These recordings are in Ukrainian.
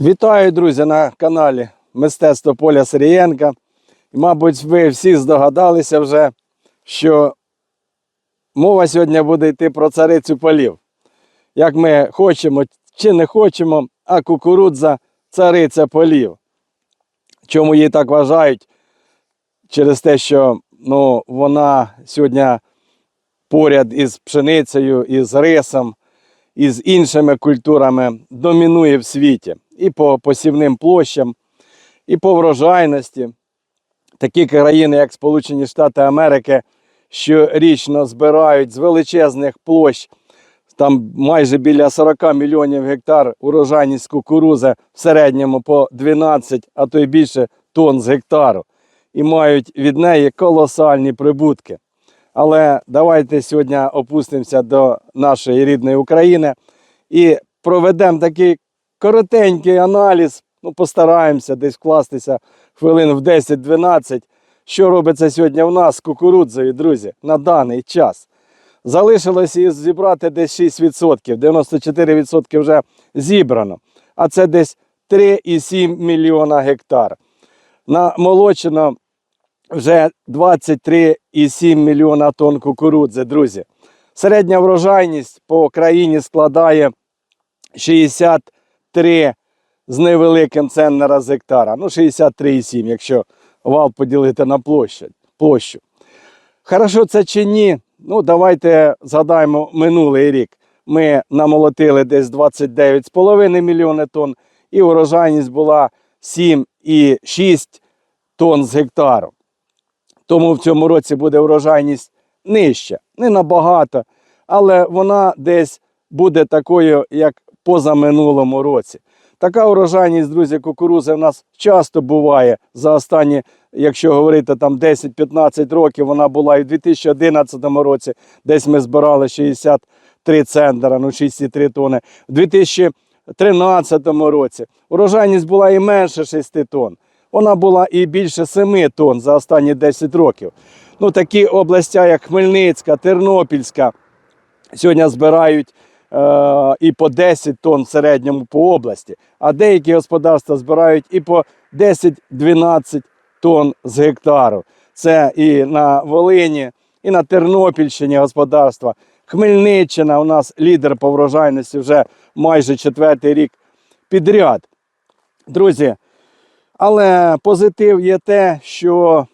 Вітаю, друзі, на каналі Мистецтво Поля Сирієнка. Мабуть, ви всі здогадалися вже, що мова сьогодні буде йти про царицю полів. Як ми хочемо чи не хочемо, а кукурудза цариця полів. Чому її так вважають? Через те, що ну, вона сьогодні поряд із пшеницею, із рисом, і з іншими культурами домінує в світі і по посівним площам, і по врожайності. Такі країни, як Сполучені Штати Америки, щорічно збирають з величезних площ, там майже біля 40 мільйонів гектар урожайність кукурузи в середньому по 12, а то й більше тонн з гектару. І мають від неї колосальні прибутки. Але давайте сьогодні опустимося до нашої рідної України і проведемо такий коротенький аналіз. Ну, постараємося десь вкластися хвилин в 10-12. Що робиться сьогодні в нас з кукурудзою, друзі, на даний час. Залишилось її зібрати десь 6%, 94% вже зібрано. А це десь 3,7 мільйона гектар. Намолочено вже 23,7 мільйона тонн кукурудзи, друзі. Середня врожайність по країні складає 63 з невеликим центнера з гектара. Ну, 63,7, якщо вал поділити на площадь, площу. Хорошо це чи ні? Ну, давайте згадаємо минулий рік. Ми намолотили десь 29,5 мільйони тонн, і урожайність була 7,6 тонн з гектару. Тому в цьому році буде врожайність нижча, не набагато, але вона десь буде такою, як позаминулому році. Така урожайність, друзі, кукурузи в нас часто буває за останні, якщо говорити там 10-15 років, вона була і в 2011 році, десь ми збирали 63 центнера, ну 63 тони. В 2013 році урожайність була і менше 6 тонн. Вона була і більше 7 тонн за останні 10 років. Ну, такі області, як Хмельницька, Тернопільська, сьогодні збирають і по 10 тонн в середньому по області, а деякі господарства збирають і по 10-12 тонн з гектару. Це і на Волині, і на Тернопільщині господарства. Хмельниччина у нас лідер по врожайності вже майже четвертий рік підряд. Друзі, але позитив є те, що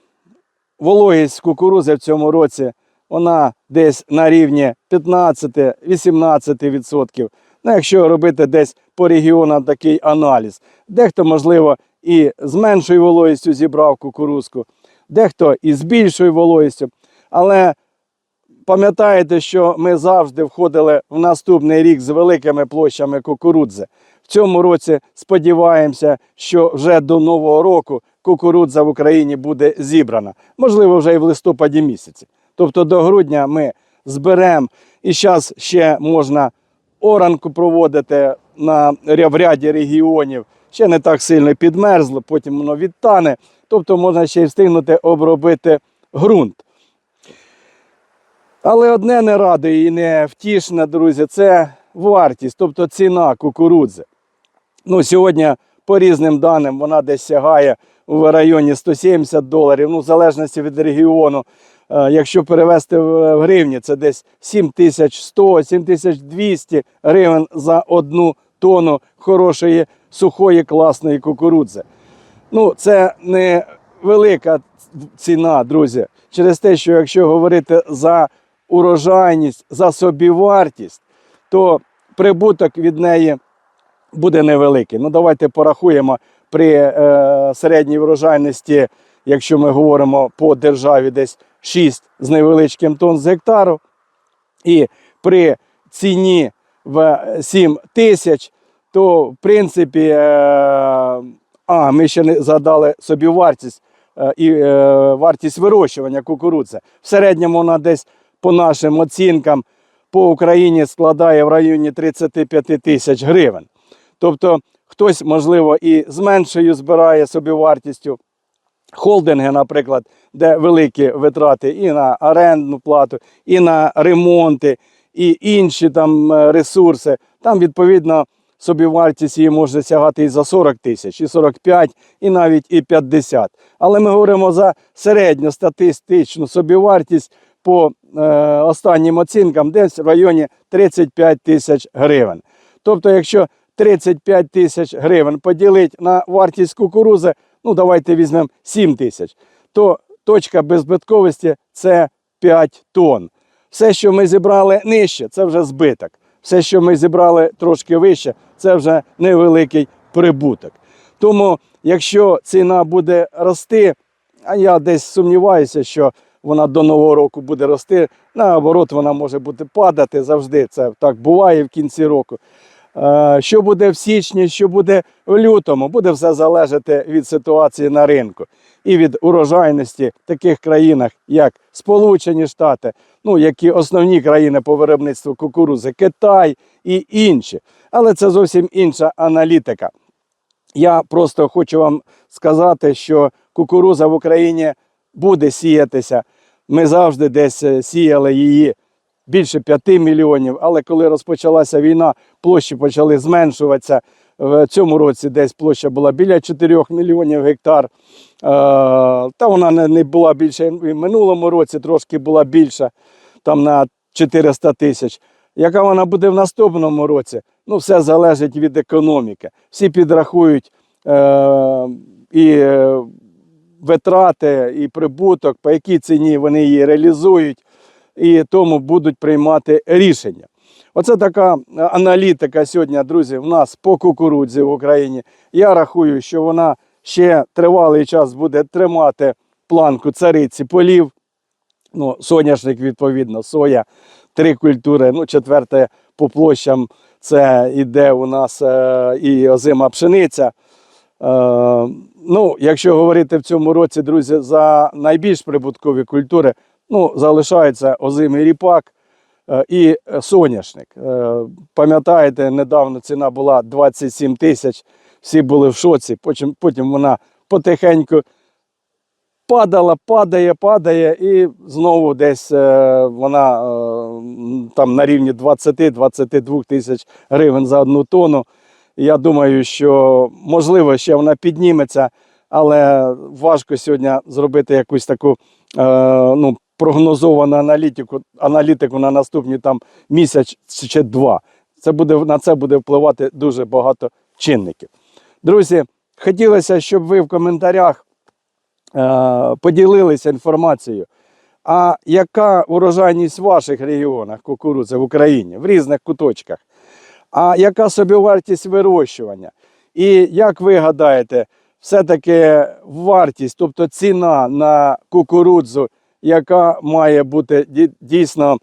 вологість кукурузи в цьому році вона десь на рівні 15-18%. Ну, якщо робити десь по регіонам такий аналіз, дехто, можливо, і з меншою вологістю зібрав кукурузку, дехто і з більшою вологістю. Але пам'ятаєте, що ми завжди входили в наступний рік з великими площами кукурудзи. В цьому році сподіваємося, що вже до нового року кукурудза в Україні буде зібрана. Можливо, вже і в листопаді місяці. Тобто до грудня ми зберемо і зараз ще можна оранку проводити на в ряді регіонів. Ще не так сильно підмерзло, потім воно відтане. Тобто можна ще й встигнути обробити ґрунт. Але одне не радує і не втішне, друзі, це вартість, тобто ціна кукурудзи. Ну, сьогодні, по різним даним, вона десь сягає в районі 170 доларів, ну, в залежності від регіону. Е, Якщо перевести в в гривні, це десь 7100-7200 гривень за одну тонну хорошої, сухої, класної кукурудзи. Ну, це не велика ціна, друзі, через те, що якщо говорити за урожайність, за собівартість, то прибуток від неї буде невеликий. Ну, давайте порахуємо при е, середній врожайності, якщо ми говоримо по державі, десь 6 з невеличким тонн з гектару, і при ціні в 7 тисяч, то в принципі, е, а ми ще не згадали собі вартість е, і е, вартість вирощування кукурудзи. В середньому вона десь по нашим оцінкам по Україні складає в районі 35 тисяч гривень. Тобто хтось, можливо, і з меншою збирає собівартістю. Холдинги, наприклад, де великі витрати і на орендну плату, і на ремонти, і інші там е, ресурси. Там, відповідно, собівартість її може сягати і за 40 тисяч, і 45, і навіть і 50. Але ми говоримо за середню статистичну собівартість по е, останнім оцінкам десь в районі 35 тисяч гривень. Тобто, якщо 35 тисяч гривень поділити на вартість кукурузи, ну давайте візьмемо 7 тисяч, то точка беззбитковості це 5 тонн. Все, що ми зібрали нижче, це вже збиток. Все, що ми зібрали трошки вище, це вже невеликий прибуток. Тому, якщо ціна буде рости, а я десь сумніваюся, що вона до нового року буде рости, наоборот, вона може бути падати завжди. Це так буває в кінці року. Е, Що буде в січні, що буде в лютому, буде все залежати від ситуації на ринку і від урожайності в таких країнах, як Сполучені Штати, ну які основні країни по виробництву кукурузи, Китай і інші. Але це зовсім інша аналітика. Я просто хочу вам сказати, що кукуруза в Україні буде сіятися. Ми завжди десь е, сіяли її більше 5 мільйонів, але коли розпочалася війна, площі почали зменшуватися. В цьому році десь площа була біля 4 мільйонів гектар. Е, Та вона не- була більше і в минулому році, трошки була більша, там на 400 тисяч. Яка вона буде в наступному році? Ну, все залежить від економіки. Всі підрахують е, і е, витрати, і прибуток, по якій ціні вони її реалізують, і тому будуть приймати рішення. Оце така е, аналітика сьогодні, друзі, в нас по кукурудзі в Україні. Я рахую, що вона ще тривалий час буде тримати планку цариці полів. Ну, соняшник, відповідно, соя, три культури. Ну, четверте по площам це іде у нас е, і озима пшениця. Е, ну, якщо говорити в цьому році, друзі, за найбільш прибуткові культури, ну, залишається озимий ріпак е, і соняшник. Е, пам'ятаєте, недавно ціна була 27 тисяч, всі були в шоці, потім, потім вона потихеньку падала, падає, падає, і знову десь е, вона е, там на рівні 20-22 тисяч гривень за одну тонну. Я думаю, що можливо ще вона підніметься, але важко сьогодні зробити якусь таку е, ну, прогнозовану аналітику, аналітику на наступні там місяць чи два. Це буде, на це буде впливати дуже багато чинників. Друзі, хотілося, щоб ви в коментарях е, поділилися інформацією. А яка урожайність в ваших регіонах кукурудзи в Україні в різних куточках? А яка собівартість вирощування? І як ви гадаєте, все-таки вартість, тобто ціна на кукурудзу, яка має бути дійсно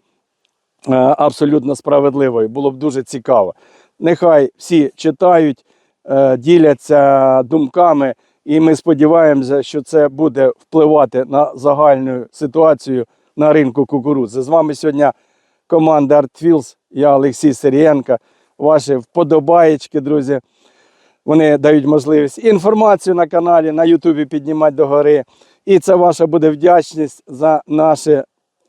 е, абсолютно справедливою, було б дуже цікаво. Нехай всі читають, е, діляться думками, і ми сподіваємося, що це буде впливати на загальну ситуацію на ринку кукурудзи. З вами сьогодні команда ArtFields, я Олексій Сирієнко. Ваші вподобаєчки, друзі. Вони дають можливість інформацію на каналі, на Ютубі піднімати догори. І це ваша буде вдячність за наші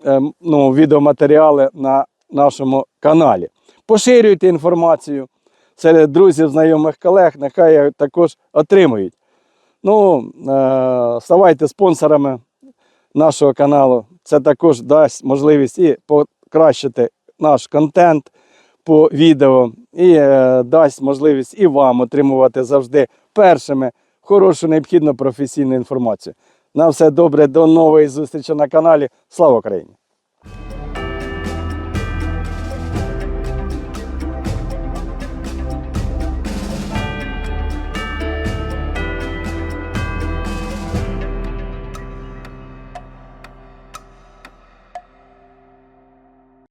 ем, ну, відеоматеріали на нашому каналі. Поширюйте інформацію серед друзів, знайомих колег, нехай також отримують. Ну, е, ставайте спонсорами нашого каналу. Це також дасть можливість і покращити наш контент по відео, і е, дасть можливість і вам отримувати завжди першими хорошу, необхідну професійну інформацію. На все добре, до нової зустрічі на каналі. Слава Україні!